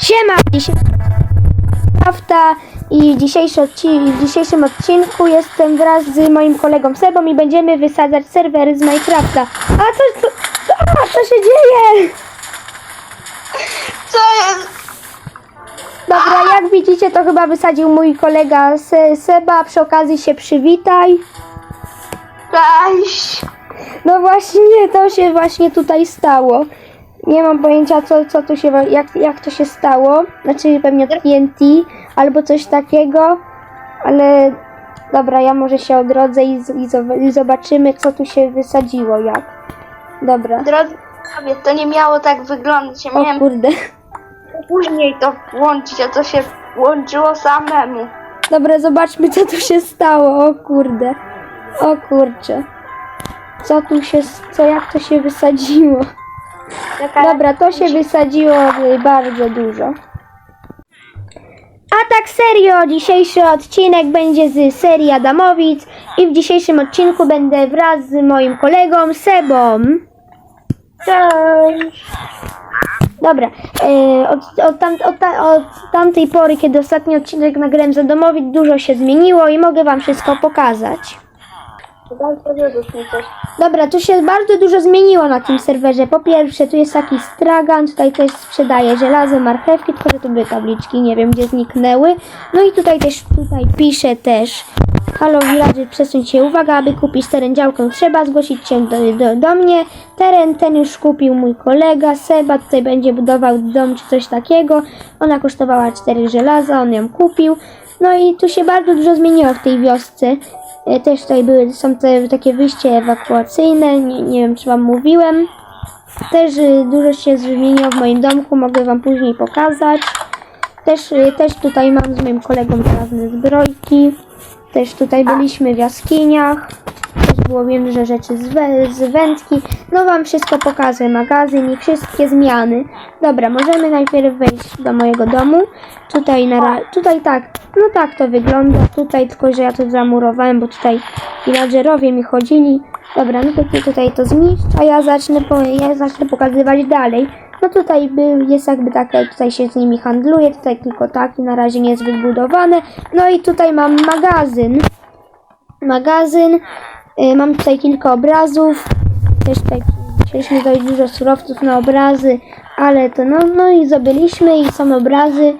Siema! Dzisiaj Prawda i w, dzisiejszy odci- w dzisiejszym odcinku jestem wraz z moim kolegą Sebą i będziemy wysadzać serwery z Minecrafta. A co, co, a, co się dzieje? Co jest? Dobra, jak widzicie to chyba wysadził mój kolega Se Seba. Przy okazji się przywitaj. Cześć. No właśnie, to się właśnie tutaj stało. Nie mam pojęcia, co, co tu się, jak, jak to się stało. Znaczy pewnie TNT albo coś takiego, ale dobra, ja może się odrodzę i, z- i, i zobaczymy, co tu się wysadziło, jak. Dobra. Drodzy panowie, to nie miało tak wyglądać. Ja O kurde. później to włączyć, a to się włączyło samemu. Dobra, zobaczmy, co tu się stało. O kurde. O kurcze. Co tu się, co, jak to się wysadziło? Dobra, to się wysadziło bardzo dużo. A tak serio, dzisiejszy odcinek będzie z serii Adamowic i w dzisiejszym odcinku będę wraz z moim kolegą Sebą. Cześć. Dobra, e, od, od, tam, od, ta, od tamtej pory, kiedy ostatni odcinek nagrałem z Adamowic, dużo się zmieniło i mogę wam wszystko pokazać. Dobra, tu się bardzo dużo zmieniło na tym serwerze. Po pierwsze, tu jest taki stragan, tutaj też sprzedaje żelazo, marchewki, tylko że tu były tabliczki, nie wiem gdzie zniknęły. No i tutaj też, tutaj pisze też Halo villager, przesuń się, uwaga, aby kupić teren działkę trzeba zgłosić się do, do, do mnie. Teren ten już kupił mój kolega Seba, tutaj będzie budował dom czy coś takiego. Ona kosztowała 4 żelaza, on ją kupił. No i tu się bardzo dużo zmieniło w tej wiosce. E, Też tutaj były, są te takie wyjście ewakuacyjne, nie, nie wiem czy wam mówiłem. Też y, dużo się zmieniło w moim domku, mogę wam później pokazać. Też, y, też tutaj mam z moim kolegą razne zbrojki. Też tutaj byliśmy w jaskiniach. Też było wiem, że rzeczy z, wę- z wędki. No wam wszystko pokażę, magazyn i wszystkie zmiany. Dobra, możemy najpierw wejść do mojego domu. Tutaj na tutaj tak, no tak to wygląda. Tutaj tylko, że ja to zamurowałem, bo tutaj villagerowie mi chodzili. Dobra, no to tutaj to zniszcz, a ja zacznę, po, ja zacznę pokazywać dalej. No tutaj był, jest jakby takie, tutaj się z nimi handluje, tutaj tylko taki, na razie nie jest wybudowane. No i tutaj mam magazyn. Magazyn, y, mam tutaj kilka obrazów, też tutaj chcieliśmy dość dużo surowców na obrazy, ale to no, no i zdobyliśmy i są obrazy.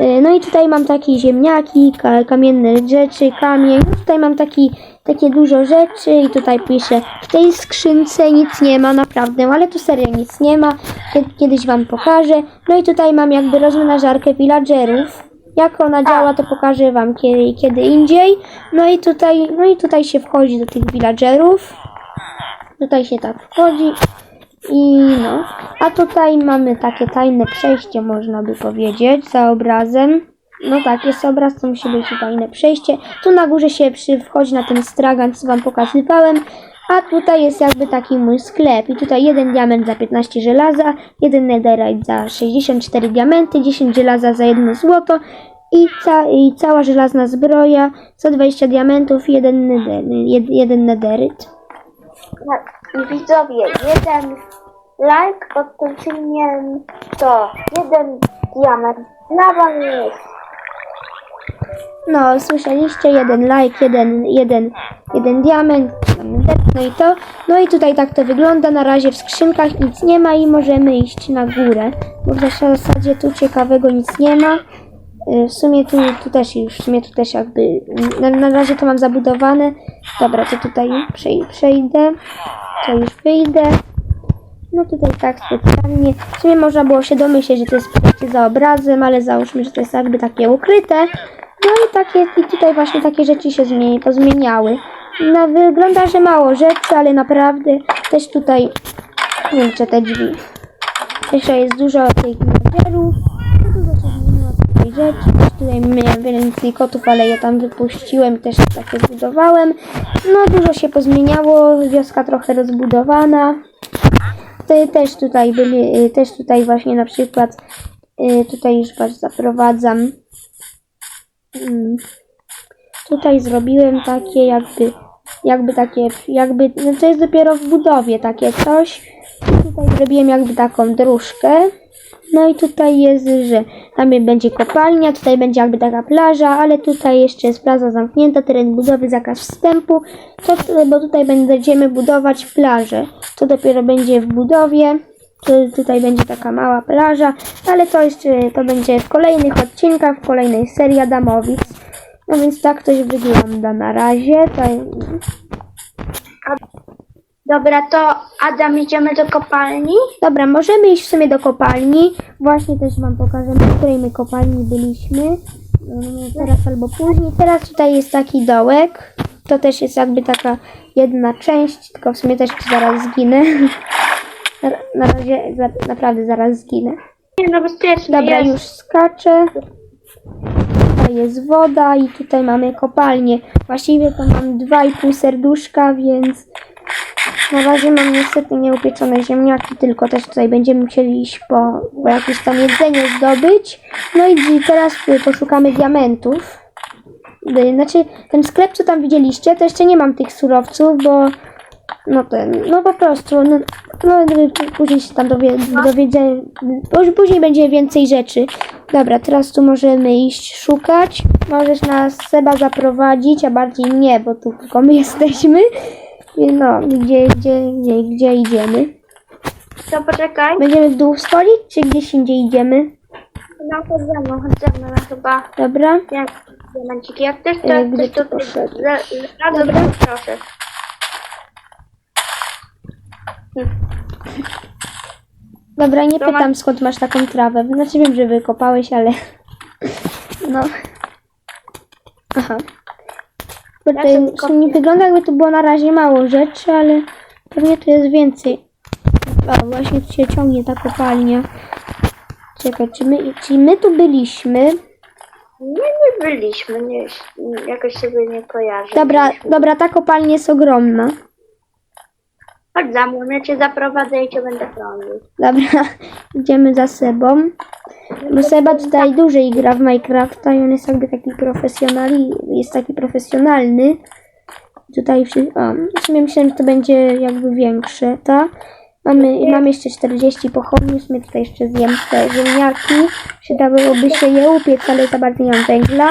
Y, No i tutaj mam takie ziemniaki, ka, kamienne rzeczy, kamień. No tutaj mam taki, takie dużo rzeczy i tutaj piszę w tej skrzynce nic nie ma naprawdę, ale tu serio nic nie ma. Kie- Kiedyś wam pokażę. No i tutaj mam jakby rozmnażarkę villagerów. Jak ona działa, to pokażę wam kiedy, kiedy indziej. No i tutaj, no i tutaj się wchodzi do tych villagerów. Tutaj się tak wchodzi. I no, a tutaj mamy takie tajne przejście, można by powiedzieć, za obrazem. No tak, jest obraz, to musi być tajne przejście. Tu na górze się przy, wchodzi na ten stragan, co wam pokazywałem. A tutaj jest jakby taki mój sklep. I tutaj jeden diament za 15 żelaza, jeden netherite za 64 diamenty, 10 żelaza za 1 złoto i, ca i cała żelazna zbroja, 120 diamentów jeden, nether jed jeden netheryt. Tak. Widzowie, jeden like pod tym filmiem to jeden diament na wam jest. No, słyszeliście, jeden like, jeden, jeden, jeden diament, no i to. No i tutaj tak to wygląda, na razie w skrzynkach nic nie ma i możemy iść na górę, bo w zasadzie tu ciekawego nic nie ma. Y, W sumie tu, tu też już, w sumie tu też jakby, na, na razie to mam zabudowane. Dobra, to tutaj przej, przejdę, to już wyjdę. No tutaj tak specjalnie. W sumie można było się domyśleć, że to jest przejście za obrazem, ale załóżmy, że to jest jakby takie ukryte. No i takie, i tutaj właśnie takie rzeczy się zmieni, pozmieniały. No, wygląda, że mało rzeczy, ale naprawdę też tutaj kurczę te drzwi. Jeszcze jest dużo tych menedżerów. Dużo się zmieniło tutaj rzeczy. Też tutaj miałem więcej kotów, ale je tam wypuściłem też takie zbudowałem. No dużo się pozmieniało, wioska trochę rozbudowana. Te, też tutaj byli, y, też tutaj właśnie na przykład y, tutaj już was zaprowadzam. Tutaj zrobiłem takie jakby, jakby takie, jakby, no to jest dopiero w budowie takie coś. Tutaj zrobiłem jakby taką dróżkę. No i tutaj jest, że tam będzie kopalnia, tutaj będzie jakby taka plaża, ale tutaj jeszcze jest plaża zamknięta, teren budowy, zakaz wstępu, to, bo tutaj będziemy budować plażę. To dopiero będzie w budowie. Tu, tutaj będzie taka mała plaża, ale to jeszcze to będzie w kolejnych odcinkach, w kolejnej serii Adamowic. No więc tak coś wygląda na razie. Tutaj, Dobra, to Adam, idziemy do kopalni? Dobra, możemy iść w sumie do kopalni. Właśnie też Wam pokażę, w której my kopalni byliśmy. Yy, Teraz albo później. Teraz tutaj jest taki dołek. To też jest jakby taka jedna część, tylko w sumie też zaraz zginę. Na, na razie za, naprawdę zaraz zginę. Nie, no bezpiecznie Dobra, jest. już skaczę. Tutaj jest woda i tutaj mamy kopalnię. Właściwie to mam dwa i pół serduszka, więc na razie mam niestety nieupieczone ziemniaki, tylko też tutaj będziemy musieli iść po, po jakieś tam jedzenie zdobyć. No i teraz y, poszukamy diamentów. Y, Znaczy, ten sklep, co tam widzieliście, to jeszcze nie mam tych surowców, bo no ten, no po prostu, no, no y, później się tam dowie, później będzie więcej rzeczy. Dobra, teraz tu możemy iść szukać. Możesz nas Seba zaprowadzić, a bardziej nie, bo tu tylko my jesteśmy. No, gdzie, gdzie, gdzie, gdzie idziemy? To poczekaj. Będziemy w dół schodzić, czy gdzieś indziej idziemy? No, chodź ze mną, chodź ze mną, chyba... Dobra? Jak jak też to, E, jak gdzie też to... ty poszedłeś? Za- za- Dobra, proszę. Dobra, nie To pytam skąd masz taką trawę. Znaczy wiem, że wykopałeś, ale... No. Aha. Bo Ja to sobie sumie nie wygląda jakby tu było na razie mało rzeczy, ale pewnie tu jest więcej. A, właśnie tu się ciągnie ta kopalnia. Czekaj, czy my, czy my tu byliśmy? Nie, nie byliśmy, nie, jakoś sobie nie kojarzę. Dobra, Byliśmy. dobra, ta kopalnia jest ogromna. Chodź za mną, ja cię zaprowadzę i cię będę chronił. Dobra, idziemy za Sebą. Bo Seba tutaj dłużej gra w Minecrafta i on jest jakby taki profesjonalny, jest taki profesjonalny. Tutaj wszy- o, w sumie myślałem, że to będzie jakby większe, tak? Mamy, mamy jeszcze 40 pochodni, w sumie tutaj jeszcze zjem te ziemniaki. Przydałoby się je upiec, ale za bardzo nie mam węgla.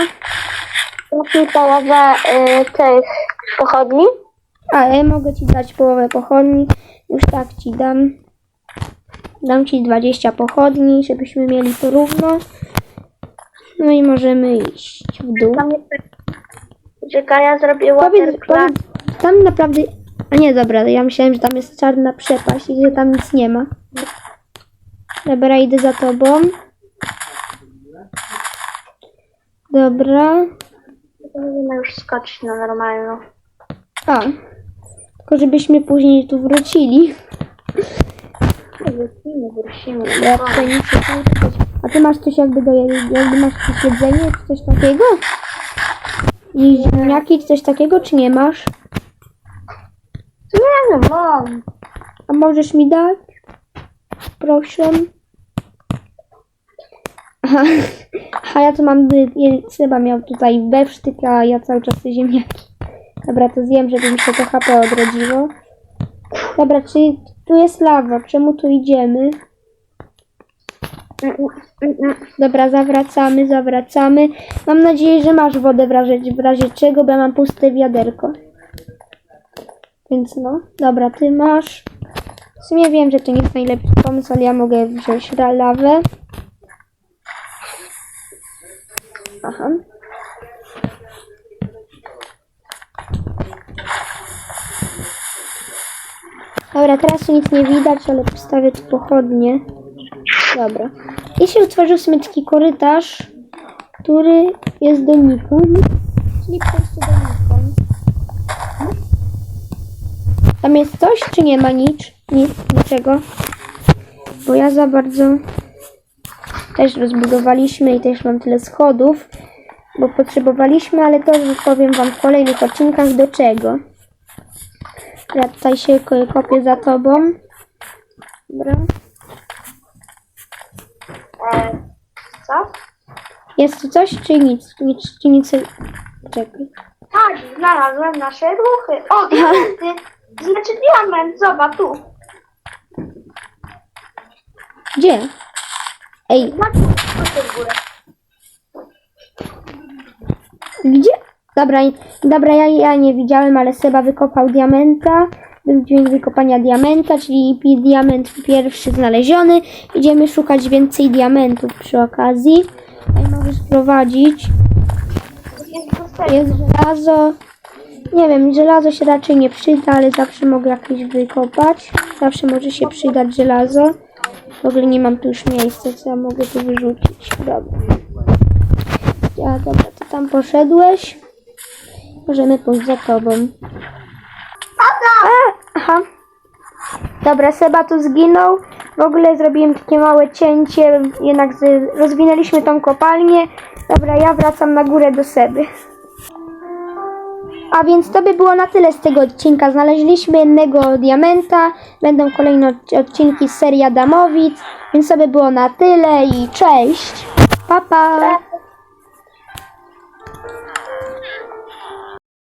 Dasz mi połowę y, tych pochodni? A, ja mogę ci dać połowę pochodni. Już tak ci dam. Dam ci 20 pochodni, żebyśmy mieli to równo. No i możemy iść w dół. Czekaj, ja zrobię Powiedz, waterclass. powiedz, tam naprawdę... A nie, dobra, ja myślałem, że tam jest czarna przepaść i że tam nic nie ma. Dobra, idę za tobą. Dobra. Możemy już skoczyć na normalną. A. Tylko żebyśmy później tu wrócili. Wrócimy, wrócimy. Ja A ty masz coś jakby do jakby masz coś jedzenie, czy coś takiego? I ziemniaki, czy coś takiego, czy nie masz? Nie no, mam. A możesz mi dać? Proszę. Aha, Aha ja tu mam, chyba miał tutaj besztyk, a ja cały czas te ziemniaki. Dobra, to zjem, żeby mi się to HP odrodziło. Dobra, czyli tu jest lawa, czemu tu idziemy? Dobra, zawracamy, zawracamy. Mam nadzieję, że masz wodę w razie, w razie czego, bo ja mam puste wiaderko. Więc no, dobra, ty masz. W sumie wiem, że to nie jest najlepszy pomysł, ale ja mogę wziąć lawę. Aha. Dobra, teraz nic nie widać, ale postawię tu pochodnie. Dobra. I się utworzył w sumie taki korytarz, który jest donikąd. Czyli po prostu donikąd. Tam jest coś, czy nie ma nic? Nic, niczego. Bo ja za bardzo też rozbudowaliśmy i też mam tyle schodów, bo potrzebowaliśmy, ale to już powiem wam w kolejnych odcinkach do czego. Ja tutaj się ko- kopię za tobą. Dobra. E, co? Jest tu coś, czy nic? Nic, czy nic? Czekaj. Tak, znalazłem nasze ruchy. O, diamenty! Znaczy diament, zobacz tu. Gdzie? Ej, Na górę. Gdzie? Dobra, dobra ja, ja nie widziałem, ale Seba wykopał diamenta. Był dźwięk wykopania diamenta, czyli diament pierwszy znaleziony. Idziemy szukać więcej diamentów przy okazji. Tutaj mogę sprowadzić. Jest żelazo. Nie wiem, żelazo się raczej nie przyda, ale zawsze mogę jakieś wykopać. Zawsze może się przydać żelazo. W ogóle nie mam tu już miejsca, co ja mogę tu wyrzucić. Dobra. Ja, dobra, ty tam poszedłeś. Możemy pójść za tobą. A, aha. Dobra, Seba tu zginął. W ogóle zrobiłem takie małe cięcie, jednak rozwinęliśmy tą kopalnię. Dobra, ja wracam na górę do Seby. A więc to by było na tyle z tego odcinka. Znaleźliśmy jednego diamenta. Będą kolejne odc- odcinki z serii Adamowic. Więc to by było na tyle i cześć. Pa, pa.